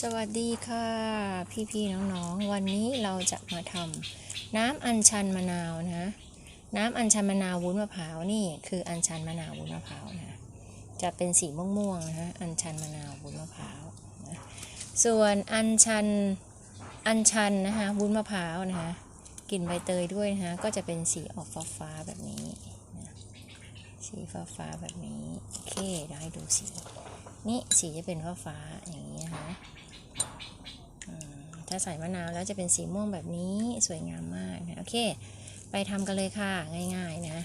สวัสดีค่ะพี่ๆน้องๆ วันนี้เราจะมาทำน้ำอัญชันมะนาวนะ น้ำอัญชันมะนาววุ้นมะพร้าวนี่คืออัญชันมะนาววุ้นมะพร้าวนะจะเป็นสีม่วงๆนะฮะอัญชันมะนาววุ้นมะพร้าวนะส่วนอัญชันอัญชันนะคะวุ้นมะพร้าวนะคะกลิ่นใบเตยด้วยนะคะก็จะเป็นสีออกฟ้าๆแบบนี้นะสีฟ้าๆแบบนี้โอเคเดี๋ยวให้ดูสี นี่สีจะเป็นฟ้าฟ้าอย่างนี้นะคะถ้าใส่มะนาวแล้วจะเป็นสีม่วงแบบนี้สวยงามมากนะโอเค ไปทำกันเลยค่ะง่ายๆนะ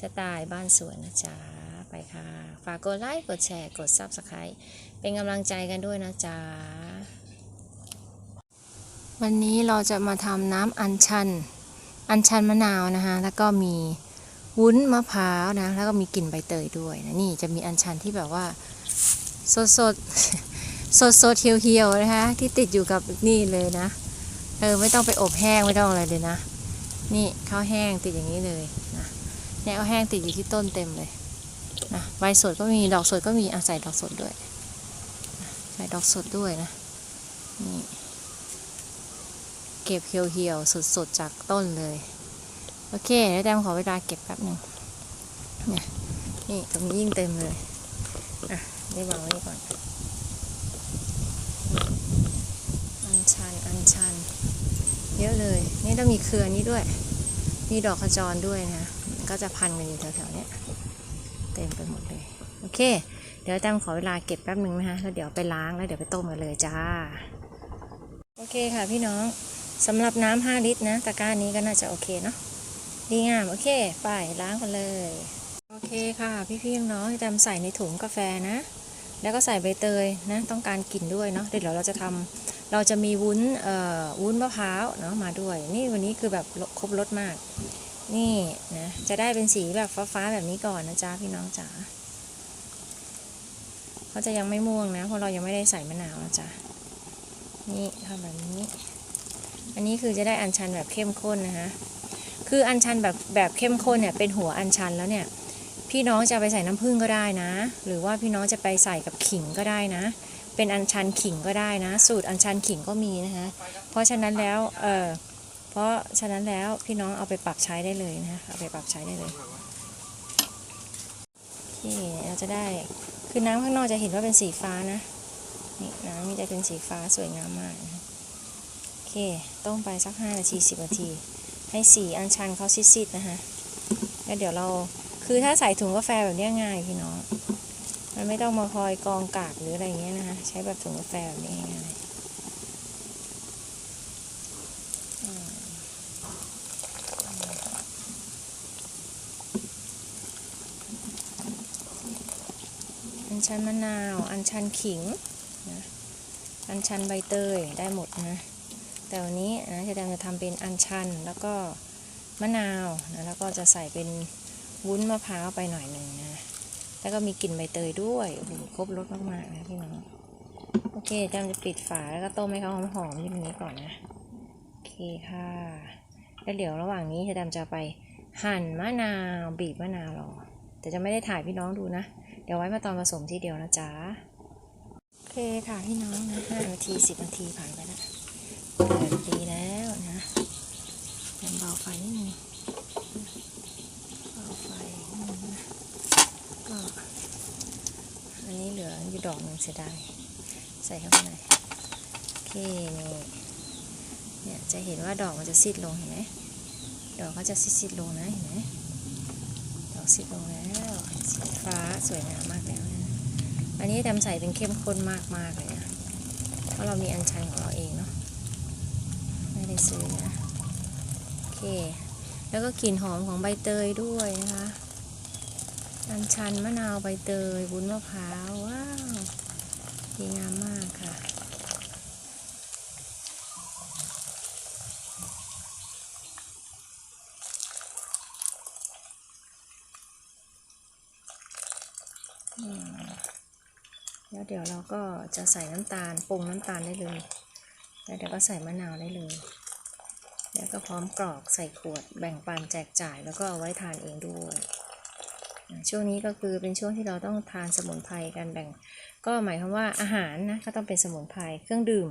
สไตล์บ้านสวนนะจ๊ะไปค่ะ ฝากกดไลค์กดแชร์กด Subscribe เป็นกำลังใจกันด้วยนะจ๊ะวันนี้เราจะมาทำน้ำอัญชัน อัญชันมะนาวนะคะแล้วก็มีวุ้นมะพร้าวนะ แล้วก็มีกลิ่นใบเตยด้วยนะ นี่จะมีอัญชันที่แบบว่า สดสดสดสดเหี่ยวเหี่ยวๆนะคะ ที่ติดอยู่กับนี่เลยนะ เออไม่ต้องไปอบแห้งไม่ต้องอะไรเลยนะ นี่ข้าวแห้งติดอย่างนี้เลยนะเนี่ยข้าวแห้งติดอยู่ที่ต้นเต็มเลยนะใบสดก็มีดอกสดก็มีอะใส่ดอกสดด้วยใส่ดอกสดด้วยนะนี่เก็บเหี่ยวเหี่ยวสดสดๆจากต้นเลย โอเคแล้วแต้มขอเวลาเก็บแป๊บหนึ่งนี่ตรงนี้ยิ่งเต็มเลยอะ ได้วางไว้ก่อน อัญชัน อัญชัน เยอะเลย นี่ต้องมีเครือนี้ด้วย มีดอกขจรด้วยนะ ก็จะพันกันอยู่แถวๆเนี้ยเต็มไปหมดเลย โอเค เดี๋ยวแต้มขอเวลาเก็บแป๊บหนึ่งนะคะ แล้วเดี๋ยวไปล้างแล้วเดี๋ยวไปต้มกันเลยจ้า โอเคค่ะพี่น้องสำหรับน้ำ5ลิตรนะ ตะกร้านี้ก็น่าจะโอเคเนาะ ดีงาม โอเค ไปล้างกันเลย โอเคค่ะ พี่ๆน้องๆแต้มใส่ในถุงกาแฟนะ แล้วก็ใส่ใบเตยนะต้องการกลิ่นด้วยเนาะเดี๋ยวเราจะทำเราจะมีวุ้นเอ่อวุ้นมะพร้าวเนาะมาด้วย นี่วันนี้คือแบบครบรสมาก นี่นะจะได้เป็นสีแบบฟ้าๆแบบนี้ก่อนนะจ๊ะพี่น้องจ๋าเขาจะยังไม่ม่วงนะเพราะเรายังไม่ได้ใส่มะนาวนะจ๊ะนี่ทำแบบนี้ อันนี้คือจะได้อัญชันแบบเข้มข้นนะคะคืออัญชันแบบแบบเข้มข้นเนี่ยเป็นหัวอัญชันแล้วเนี่ย พี่น้องจะไปใส่น้ำผึ้งก็ได้นะ หรือว่าพี่น้องจะไปใส่กับขิงก็ได้นะ เป็นอัญชันขิงก็ได้นะ สูตรอัญชันขิงก็มีนะคะเพราะฉะนั้นแล้วเออเพราะฉะนั้นแล้วพี่น้องเอาไปปรับใช้ได้เลยนะคะเอาไปปรับใช้ได้เลยโอเคเราจะได้คือน้ำข้างนอกจะเห็นว่าเป็นสีฟ้านะนี่น้ำมันจะเป็นสีฟ้าสวยงามมากนะโอเคต้มไปสัก5นาที10นาที ให้สีอัญชันเขาซิดๆนะคะแล้วเดี๋ยวเรา คือถ้าใส่ถุงกาแฟแบบนี้ง่ายพี่น้อง มันไม่ต้องมาคอยกองกากหรืออะไรเงี้ยนะคะ ใช้แบบถุงกาแฟแบบนี้ง่ายอัญชันมะนาว อัญชันขิงนะอัญชันใบเตยได้หมดนะ แต่วันนี้นะจะดำจะทำเป็นอัญชันแล้วก็มะนาวนะแล้วก็จะใส่เป็น วุ้นมะพร้าวไปหน่อยหนึ่งนะ แล้วก็มีกลิ่นใบเตยด้วยโอ้โหครบรสมากๆนะพี่น้อง โอเคจำจะปิดฝาแล้วก็ต้มให้เขาหอมๆที่นี้ก่อนนะ โอเคค่ะ แล้วเดี๋ยวระหว่างนี้จะดำจะไปหั่นมะนาวบีบมะนาวรอ แต่จะไม่ได้ถ่ายพี่น้องดูนะ เดี๋ยวไว้มาตอนผสมทีเดียวนะจ๊ะ โอเคค่ะพี่น้องนะห้านาทีสิบนาทีผ่านไปแล้วเดือดดีแล้วนะเบาไฟนิดนึงเบาไฟนิดนึงนะ ก็ อันนี้เหลืออยู่ดอกหนึ่งเสียดายใส่เข้าไปหน่อยโอเคนี่เนี่ยจะเห็นว่าดอกมันจะซีดลงเห็นไหมดอกก็จะซีดๆลงนะเห็นไหมดอกซีดลงแล้วสีฟ้าสวยงามมากแล้วนะอันนี้แตมใส่เป็นเข้มข้นมากๆเลยนะเพราะเรามีอัญชันของเราเองเนาะไม่ได้ซื้อนะโอเค แล้วก็กลิ่นหอมของใบเตยด้วยนะคะ อัญชันมะนาวใบเตยวุ้นมะพร้าวว้าวดีงามมากค่ะ แล้วเดี๋ยวเราก็จะใส่น้ำตาลปรุงน้ำตาลได้เลย แล้วเดี๋ยวก็ใส่มะนาวได้เลย แล้วก็พร้อมกรอกใส่ขวดแบ่งปันแจกจ่ายแล้วก็เอาไว้ทานเองด้วย ช่วงนี้ก็คือเป็นช่วงที่เราต้องทานสมุนไพรกันแบ่ง ก็หมายความว่าอาหารนะก็ต้องเป็นสมุนไพรเครื่องดื่ม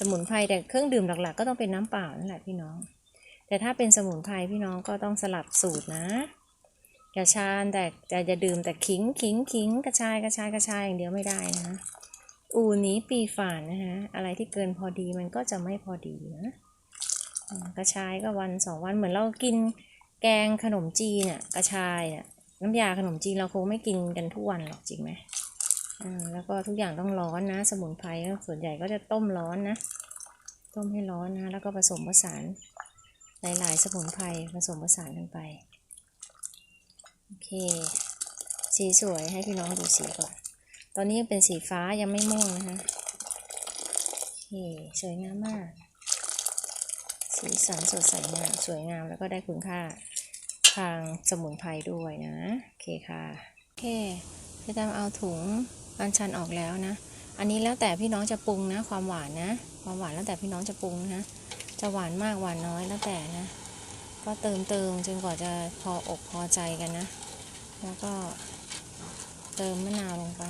สมุนไพรแต่เครื่องดื่มหลักๆ ก็ต้องเป็นน้ำเปล่านั่นแหละพี่น้อง แต่ถ้าเป็นสมุนไพรพี่น้องก็ต้องสลับสูตรนะกระชานแต่แต่จะดื่มแต่ขิงขิงขิงกระชายกระชายกระชายอย่างเดียวไม่ได้นะอูนี้ปีฝานนะฮะอะไรที่เกินพอดีมันก็จะไม่พอดีนะกระชายก็วันสองวันเหมือนเรากินแกงขนมจีนน่ะกระชายน่ะ น้ำยาขนมจีนเราคงไม่กินกันทุกวันหรอกจริงไหมอ่าแล้วก็ทุกอย่างต้องร้อนนะ สมุนไพรส่วนใหญ่ก็จะต้มร้อนนะ ต้มให้ร้อนนะ แล้วก็ผสมผสานหลาย ๆ สมุนไพรผสมผสานกันไป โอเค สีสวยให้พี่น้องดูสีก่อน ตอนนี้ยังเป็นสีฟ้ายังไม่ม่วงนะคะโอเคสวยงามมาก สีสันสดใสงามสวยงามแล้วก็ได้คุณค่า ทางสมุนไพรด้วยนะ โอเคค่ะ โอเคพี่ตามเอาถุงอันชันออกแล้วนะ อันนี้แล้วแต่พี่น้องจะปรุงนะ ความหวานนะ ความหวานแล้วแต่พี่น้องจะปรุงนะ จะหวานมากหวานน้อยแล้วแต่นะ ก็เติมเติมจนกว่าจะพออกพอใจกันนะ แล้วก็เติมมะนาวลงไป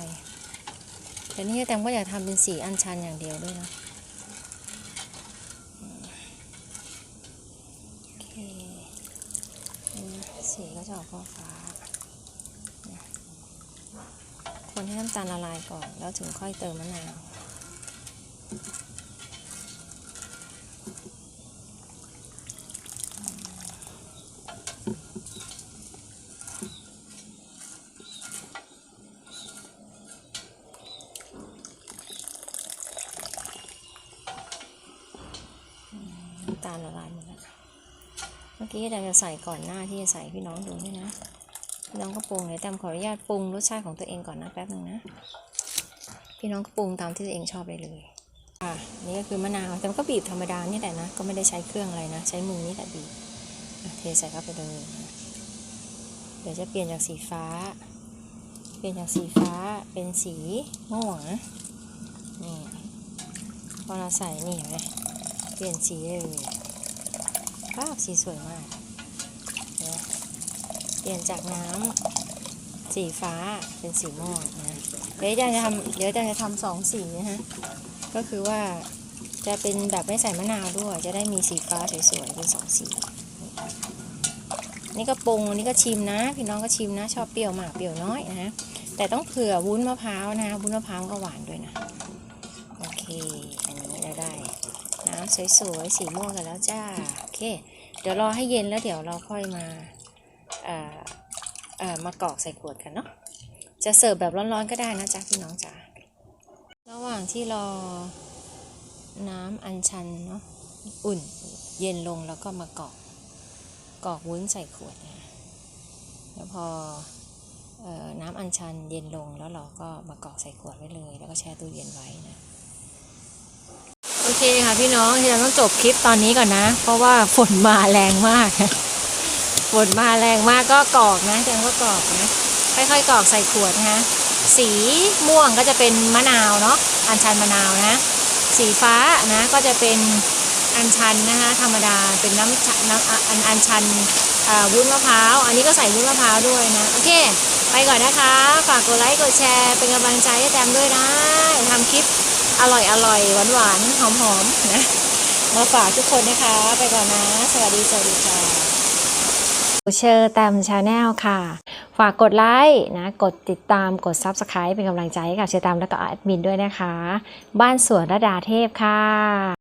แต่นี่แตงก็อยากทำเป็นสีอัญชันอย่างเดียวด้วยนะโอเคนี่นะ สีก็จะออกฟ้าฟ้า คนให้น้ำตาลละลายก่อน แล้วถึงค่อยเติมมะนาวน้ำตาลละลายหมดแล้ว มื่อกี้แตมจะใส่ก่อนหน้าที่จะใส่พี่น้องดูนี่นะพี่น้องก็ปรุงเลยแตมขออนุญาตปรุงรสชาติของตัวเองก่อนนะแป๊บหนึ่งนะพี่น้องก็ปรุงตามที่ตัวเองชอบได้เลยค่ะนี่ก็คือมะนาวแต่มันก็บีบธรรมดานี่แหละนะก็ไม่ได้ใช้เครื่องอะไรนะ ใช้มือนี่แหละบีบเทใส่เข้าไปเลยนะเดี๋ยวจะเปลี่ยนจากสีฟ้า เปลี่ยนจากสีฟ้าเป็นสีม่วงนะนี่พอเราใส่นี่เห็นไหมเปลี่ยนสีเลย ว้าวสีสวยมากนะเปลี่ยนจากน้ำสีฟ้าเป็นสีม่วงนะเดี๋ยวจะทำเดี๋ยวจะทำสองสีนะฮะก็คือว่าจะเป็นแบบไม่ใส่มะนาวด้วย จะได้มีสีฟ้าสวยๆเป็นสองสีนี่ก็ปรุงนี่ก็ชิมนะ พี่น้องก็ชิมนะ ชอบเปรี้ยวมากเปรี้ยวน้อยนะฮะแต่ต้องเผื่อวุ้นมะพร้าวนะวุ้นมะพร้าวก็หวานด้วยนะ โอเค น้ำสวยๆสีม่วงกันแล้วจ้าโอเค เดี๋ยวรอให้เย็นแล้วเดี๋ยวเราค่อยมาเอ่อเอ่อมากรอกใส่ขวดกันเนาะจะเสิร์ฟแบบร้อนๆก็ได้นะจ๊ะพี่น้องจ๋าระหว่างที่รอน้ำอัญชันเนาะอุ่นเย็นลงแล้วก็มากรอกกรอกวุ้นใส่ขวดนะแล้วพออน้ำอัญชันเย็นลงแล้วเราก็มากรอกใส่ขวดไว้เลย แล้วก็แช่ตู้เย็นไว้นะ เคค่ะพี่น้องเราต้องจบคลิปตอนนี้ก่อนนะ เพราะว่าฝนมาแรงมาก ฝนมาแรงมากก็กรอกนะแจงก็กรอกนะ ค่อยๆกรอกใส่ขวดนะคะสีม่วงก็จะเป็นมะนาวเนาะ อัญชันมะนาวนะ สีฟ้านะก็จะเป็นอัญชันนะคะธรรมดา เป็นน้ำชะน้ำอะอันอัญชันวุ้นมะพร้าว อันนี้ก็ใส่วุ้นมะพร้าวด้วยนะ โอเค ไปก่อนนะคะ ฝากกดไลค์ กดแชร์ เป็นกำลังใจให้แจมด้วยนะทำคลิป อร่อยอร่อยหวานหวานหอมหอมนะมาฝากทุกคนนะคะ ไปก่อนนะ สวัสดีสวัสดีค่ะเชอร์แตมชาแนลค่ะ ฝากกดไลค์นะ กดติดตามกด Subscribe เป็นกำลังใจให้กับเชอร์แตมและก็แอดมินด้วยนะคะ บ้านสวนระดาเทพค่ะ